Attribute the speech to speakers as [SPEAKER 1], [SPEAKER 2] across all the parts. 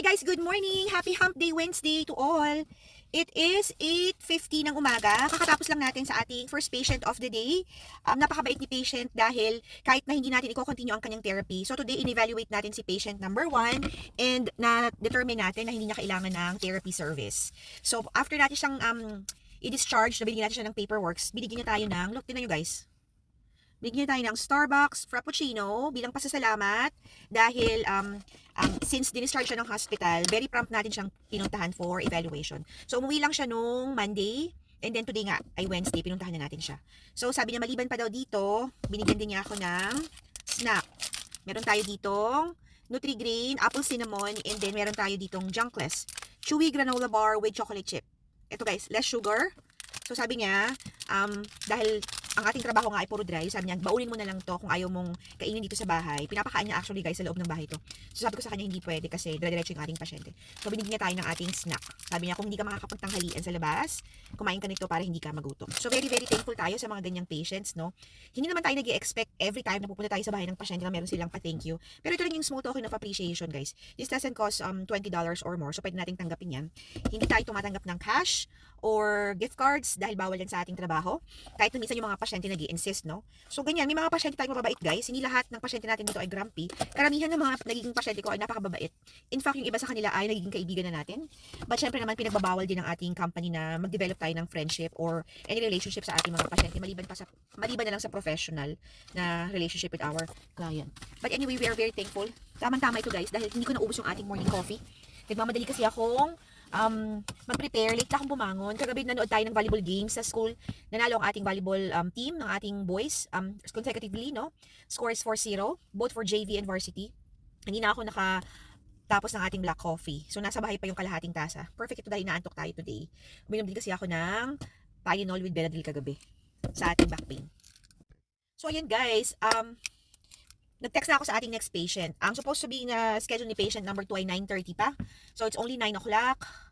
[SPEAKER 1] Hi guys, good morning! Happy Hump Day Wednesday to all! It is 8.50 ng umaga. Kakatapos lang natin sa ating first patient of the day. Um, napakabait ni patient dahil kahit na hindi natin i-continue ang kanyang therapy. So today, in-evaluate natin si patient number 1 and na-determine natin na hindi niya kailangan ng therapy service. So after natin siyang um, i-discharge, na natin siya ng paperworks, binigyan niya tayo ng, look, tinan nyo guys, Bigyan tayo ng Starbucks Frappuccino bilang pasasalamat dahil um, um, since dinischarge siya ng hospital, very prompt natin siyang pinuntahan for evaluation. So umuwi lang siya nung Monday and then today nga ay Wednesday, pinuntahan na natin siya. So sabi niya maliban pa daw dito, binigyan din niya ako ng snack. Meron tayo ditong Nutri-Grain, Apple Cinnamon, and then meron tayo ditong Junkless, Chewy Granola Bar with Chocolate Chip. Ito guys, less sugar. So sabi niya, um, dahil ang ating trabaho nga ay puro dry, sabi niya, baunin mo na lang to kung ayaw mong kainin dito sa bahay. Pinapakain niya actually guys sa loob ng bahay to. So sabi ko sa kanya, hindi pwede kasi dire-diretso yung ating pasyente. So binigyan niya tayo ng ating snack. Sabi niya, kung hindi ka makakapagtanghalian sa labas, kumain ka nito para hindi ka magutom. So very, very thankful tayo sa mga ganyang patients, no? Hindi naman tayo nag expect every time na pupunta tayo sa bahay ng pasyente na meron silang pa-thank you. Pero ito lang yung small token of appreciation, guys. This doesn't cost um, $20 or more, so pwede nating tanggapin yan. Hindi tayo tumatanggap ng cash or gift cards dahil bawal yan sa ating trabaho. Kahit minsan yung mga pasyente nag insist no? So, ganyan. May mga pasyente tayong mababait, guys. Hindi lahat ng pasyente natin dito ay grumpy. Karamihan ng mga nagiging pasyente ko ay napakababait. In fact, yung iba sa kanila ay nagiging kaibigan na natin. But syempre naman, pinagbabawal din ng ating company na mag-develop tayo ng friendship or any relationship sa ating mga pasyente maliban pa sa maliban na lang sa professional na relationship with our client. But anyway, we are very thankful. Tamang-tama ito, guys, dahil hindi ko naubos yung ating morning coffee. Nagmamadali kasi akong um, mag-prepare. Late na akong bumangon. Kagabi nanood tayo ng volleyball games sa school. Nanalo ang ating volleyball um, team ng ating boys um, consecutively, no? Scores 4-0, both for JV and varsity. Hindi na ako naka tapos ng ating black coffee. So, nasa bahay pa yung kalahating tasa. Perfect ito dahil naantok tayo today. Uminom din kasi ako ng Tylenol with Benadryl kagabi sa ating back pain. So, ayan guys. Um, nag-text na ako sa ating next patient. Ang supposed to be na schedule ni patient number 2 ay 9.30 pa. So, it's only 9 o'clock.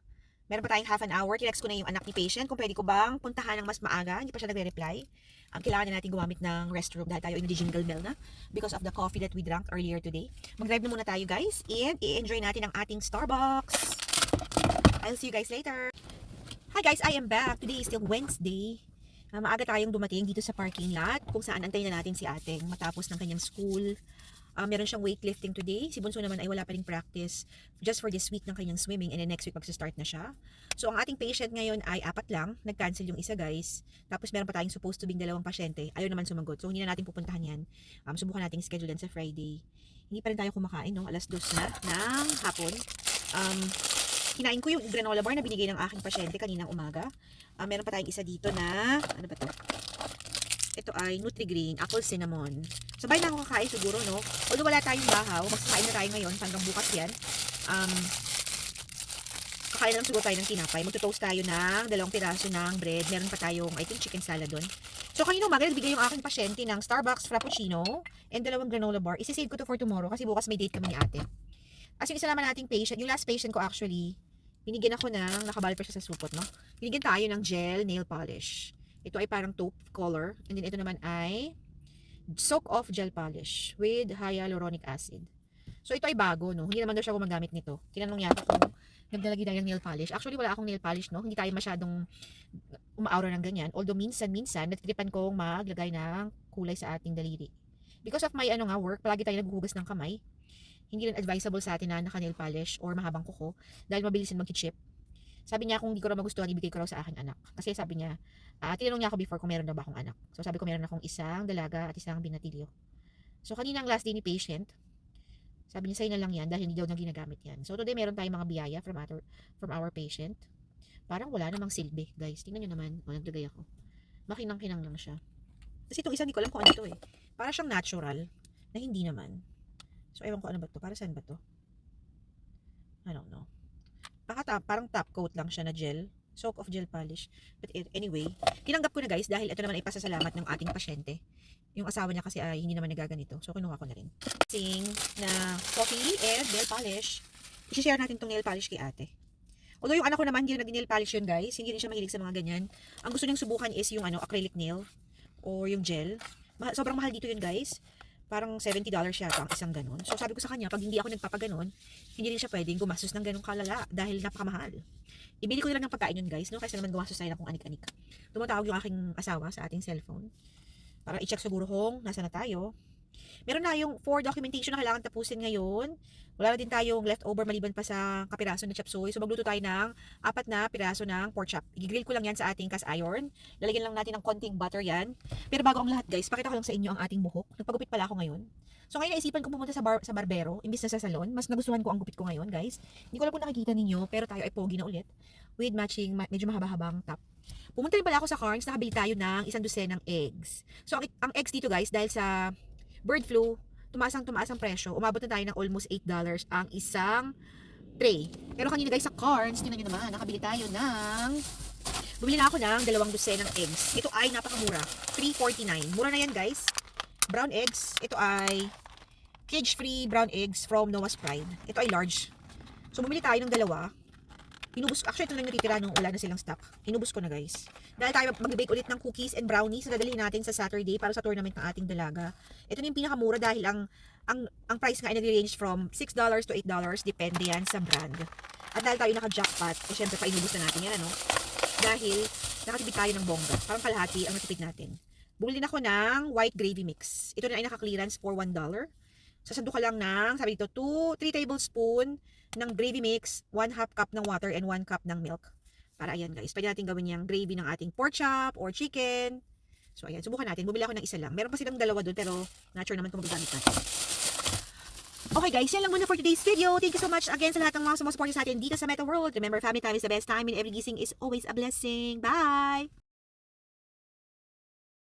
[SPEAKER 1] Meron pa tayong half an hour. Tinext ko na yung anak ni patient kung pwede ko bang puntahan ng mas maaga. Hindi pa siya nagre-reply. Um, kailangan na natin gumamit ng restroom dahil tayo ay jingle bell na because of the coffee that we drank earlier today. Mag-drive na muna tayo guys and i-enjoy natin ang ating Starbucks. I'll see you guys later. Hi guys, I am back. Today is still Wednesday. Uh, maaga tayong dumating dito sa parking lot kung saan antayin na natin si ating matapos ng kanyang school. Uh, meron siyang weightlifting today. Si Bunso naman ay wala pa ring practice just for this week ng kanyang swimming and then next week magsa-start na siya. So ang ating patient ngayon ay apat lang. Nag-cancel yung isa guys. Tapos meron pa tayong supposed to be dalawang pasyente. Ayaw naman sumagot. So hindi na natin pupuntahan yan. Um, subukan nating schedule yan sa Friday. Hindi pa rin tayo kumakain no. Alas dos na ng hapon. Um, kinain ko yung granola bar na binigay ng aking pasyente kaninang umaga. Uh, meron pa tayong isa dito na, ano ba to? Ito ay Nutri-Grain, Apple Cinnamon. Sabay na ako kakain siguro, no? Although wala tayong bahaw, mas kakain na tayo ngayon, hanggang bukas yan. Um, kakain na lang siguro tayo ng tinapay. Magto-toast tayo ng dalawang piraso ng bread. Meron pa tayong, I think, chicken salad doon. So, kanina umaga, nagbigay yung aking pasyente ng Starbucks Frappuccino and dalawang granola bar. Isisave ko to for tomorrow kasi bukas may date kami ni ate. As yung isa naman nating patient, yung last patient ko actually, binigyan ako ng, nakabalot pa siya sa supot, no? Binigyan tayo ng gel nail polish. Ito ay parang taupe color. And then ito naman ay soak off gel polish with hyaluronic acid. So ito ay bago, no? Hindi naman daw siya gumagamit nito. Tinanong ako kung naglalagay tayo ng nail polish. Actually, wala akong nail polish, no? Hindi tayo masyadong umaaura ng ganyan. Although minsan-minsan, natitripan kong maglagay ng kulay sa ating daliri. Because of my ano nga work, palagi tayo naghuhugas ng kamay. Hindi rin advisable sa atin na naka-nail polish or mahabang kuko dahil mabilis din mag-chip. Sabi niya kung hindi ko raw magustuhan, ibigay ko raw sa aking anak. Kasi sabi niya, uh, tinanong niya ako before kung meron daw ba akong anak. So sabi ko meron akong isang dalaga at isang binatilyo. So kanina ang last day ni patient, sabi niya sa'yo na lang yan dahil hindi daw na ginagamit yan. So today meron tayong mga biyaya from, our, from our patient. Parang wala namang silbi, guys. Tingnan niyo naman. O, naglagay ako. Makinang-kinang lang siya. Kasi itong isa, hindi ko alam kung ano ito eh. Para siyang natural, na hindi naman. So, ewan ko ano ba to. Para saan ba to? I don't know. Baka ta- parang top coat lang siya na gel. Soak of gel polish. But anyway, tinanggap ko na guys dahil ito naman ay pasasalamat ng ating pasyente. Yung asawa niya kasi ay hindi naman nagaganito. So, kinuha ko na rin. Sing na coffee and nail polish. I-share natin tong nail polish kay ate. Although yung anak ko naman, hindi na nag-nail polish yun guys. Hindi rin siya mahilig sa mga ganyan. Ang gusto niyang subukan is yung ano, acrylic nail or yung gel. Sobrang mahal dito yun guys. Parang $70 yata ang isang ganun. So sabi ko sa kanya, pag hindi ako nagpapaganon, hindi rin siya pwedeng gumastos ng ganung kalala dahil napakamahal. Ibili ko na lang ng pagkain yun guys, no? Kasi naman gumastos tayo ng kung anik-anik. Tumatawag yung aking asawa sa ating cellphone. Para i-check siguro kung nasa na tayo. Meron na yung four documentation na kailangan tapusin ngayon. Wala na din tayong leftover maliban pa sa kapiraso na chop suey. So magluto tayo ng apat na piraso ng pork chop. I-grill ko lang yan sa ating cast iron. Lalagyan lang natin ng konting butter yan. Pero bago ang lahat guys, pakita ko lang sa inyo ang ating buhok. Nagpagupit pala ako ngayon. So ngayon naisipan ko pumunta sa, bar, sa barbero, imbis na sa salon. Mas nagustuhan ko ang gupit ko ngayon guys. Hindi ko lang po nakikita ninyo, pero tayo ay pogi na ulit. With matching, ma- medyo mahaba-habang top. Pumunta rin pala ako sa Carnes, nakabili tayo ng isang dosen ng eggs. So ang, ang eggs dito guys, dahil sa bird flu, tumaas ang tumaas ang presyo. Umabot na tayo ng almost $8 ang isang tray. Pero kanina guys sa Carnes, tingnan nyo naman, nakabili tayo ng Bumili na ako ng dalawang dosen ng eggs. Ito ay napakamura. 3.49. Mura na yan guys. Brown eggs. Ito ay cage-free brown eggs from Noah's Pride. Ito ay large. So bumili tayo ng dalawa. Inubos, actually ito lang natitira nung wala na silang stock. Inubos ko na guys. Dahil tayo mag-bake ulit ng cookies and brownies na dadalhin natin sa Saturday para sa tournament ng ating dalaga. Ito na yung pinakamura dahil ang ang ang price nga ay nag-range from $6 to $8. Depende yan sa brand. At dahil tayo naka-jackpot, eh syempre painubos na natin yan ano. Dahil nakatipid tayo ng bongga. Parang kalahati ang natipid natin. Bumili na ako ng white gravy mix. Ito na ay naka-clearance for $1. Sasando ka lang ng, sabi dito, 2, 3 tablespoon ng gravy mix, 1 half cup ng water, and 1 cup ng milk. Para ayan guys, pwede natin gawin yung gravy ng ating pork chop or chicken. So ayan, subukan natin. Bumili ako ng isa lang. Meron pa silang dalawa doon, pero not sure naman kung magagamit natin. Okay guys, yan lang muna for today's video. Thank you so much again sa lahat ng mga sumusuporta sa atin dito sa Meta World. Remember, family time is the best time and every gising is always a blessing. Bye!